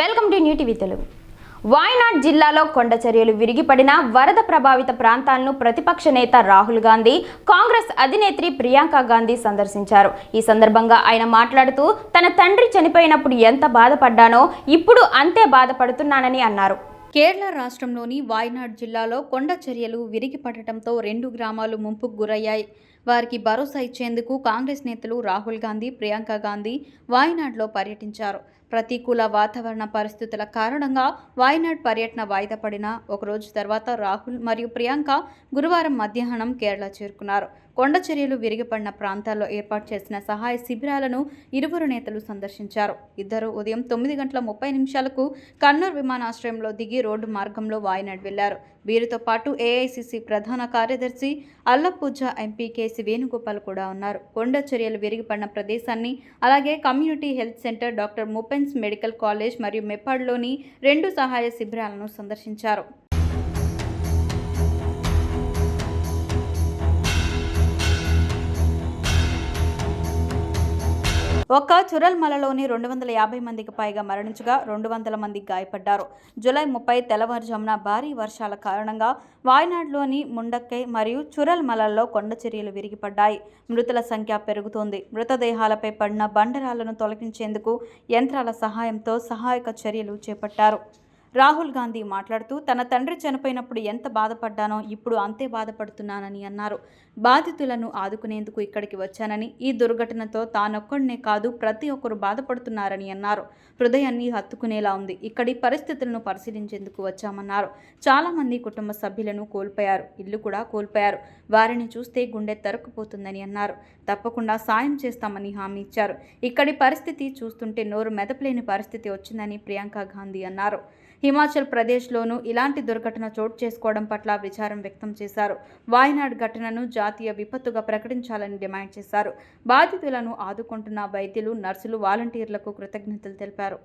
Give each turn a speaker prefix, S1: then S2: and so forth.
S1: Welcome to new TV Telugu. Wayanad జిల్లాలో కొండ చర్యలు విరిగిపడిన వరద ప్రభావిత ప్రాంతాలను ప్రతిపక్ష నేత రాహుల్ గాంధీ కాంగ్రెస్ అధినేత్రి ప్రియాంక గాంధీ సందర్శించారు. ఈ సందర్భంగా ఆయన మాట్లాడుతూ తన తండ్రి చనిపోయినప్పుడు ఎంత బాధపడ్డానో ఇప్పుడు అంతే బాధపడుతున్నానని అన్నారు.
S2: కేరళ రాష్ట్రంలోని వాయనాడ్ జిల్లాలో కొండ చర్యలు విరిగిపడటంతో రెండు గ్రామాలు ముంపుకు గురయ్యాయి. వారికి భరోసా ఇచ్చేందుకు కాంగ్రెస్ నేతలు రాహుల్ గాంధీ ప్రియాంక గాంధీ వాయనాడ్లో పర్యటించారు. ప్రతికూల వాతావరణ పరిస్థితుల కారణంగా వాయనాడ్ పర్యటన వాయిదా పడిన ఒకరోజు తర్వాత రాహుల్ మరియు ప్రియాంక గురువారం మధ్యాహ్నం కేరళ చేరుకున్నారు. కొండ చర్యలు విరిగిపడిన ప్రాంతాల్లో ఏర్పాటు చేసిన సహాయ శిబిరాలను ఇరువురు నేతలు సందర్శించారు. ఇద్దరు ఉదయం తొమ్మిది గంటల ముప్పై నిమిషాలకు కన్నూర్ విమానాశ్రయంలో దిగి రోడ్డు మార్గంలో వాయనాడ్ వెళ్ళారు. వీరితో పాటు ఏఐసిసి ప్రధాన కార్యదర్శి అల్లపూజ ఎంపీ కేసి వేణుగోపాల్ కూడా ఉన్నారు. కొండ చర్యలు విరిగిపడిన ప్రదేశాన్ని అలాగే community health centre doctor Moopen's medical college మరియు మెప్పాడ్లోని రెండు సహాయ శిబిరాలను సందర్శించారు. ఒక్క చురల్మలలోని రెండు వందల యాభై మందికి పైగా మరణించగా రెండు వందల మంది గాయపడ్డారు. జూలై ముప్పై తెల్లవారుజామున భారీ వర్షాల కారణంగా వాయనాడులోని ముండక్కై మరియు చురల్మలల్లో కొండ చర్యలు విరిగిపడ్డాయి. మృతుల సంఖ్య పెరుగుతోంది. మృతదేహాలపై పడిన బండరాలను తొలగించేందుకు యంత్రాల సహాయంతో సహాయక చర్యలు చేపట్టారు. రాహుల్ గాంధీ మాట్లాడుతూ తన తండ్రి చనిపోయినప్పుడు ఎంత బాధపడ్డానో ఇప్పుడు అంతే బాధపడుతున్నానని అన్నారు. బాధితులను ఆదుకునేందుకు ఇక్కడికి వచ్చానని ఈ దుర్ఘటనతో తానొక్కడినే కాదు ప్రతి ఒక్కరు బాధపడుతున్నారని అన్నారు. హృదయాన్ని హత్తుకునేలా ఉంది. ఇక్కడి పరిస్థితులను పరిశీలించేందుకు వచ్చామన్నారు. చాలామంది కుటుంబ సభ్యులను కోల్పోయారు. ఇల్లు కూడా కోల్పోయారు. వారిని చూస్తే గుండె తరుక్కుపోతుందని అన్నారు. తప్పకుండా సాయం చేస్తామని హామీ ఇచ్చారు. ఇక్కడి పరిస్థితి చూస్తుంటే నోరు మెదపలేని పరిస్థితి వచ్చిందని ప్రియాంక గాంధీ అన్నారు. హిమాచల్ ప్రదేశ్లోనూ ఇలాంటి దుర్ఘటన చోటు చేసుకోవడం పట్ల విచారం వ్యక్తం చేశారు. వాయనాడ్ ఘటనను జాతీయ విపత్తుగా ప్రకటించాలని డిమాండ్ చేశారు. బాధితులను ఆదుకుంటున్న వైద్యులు నర్సులు వాలంటీర్లకు కృతజ్ఞతలు తెలిపారు.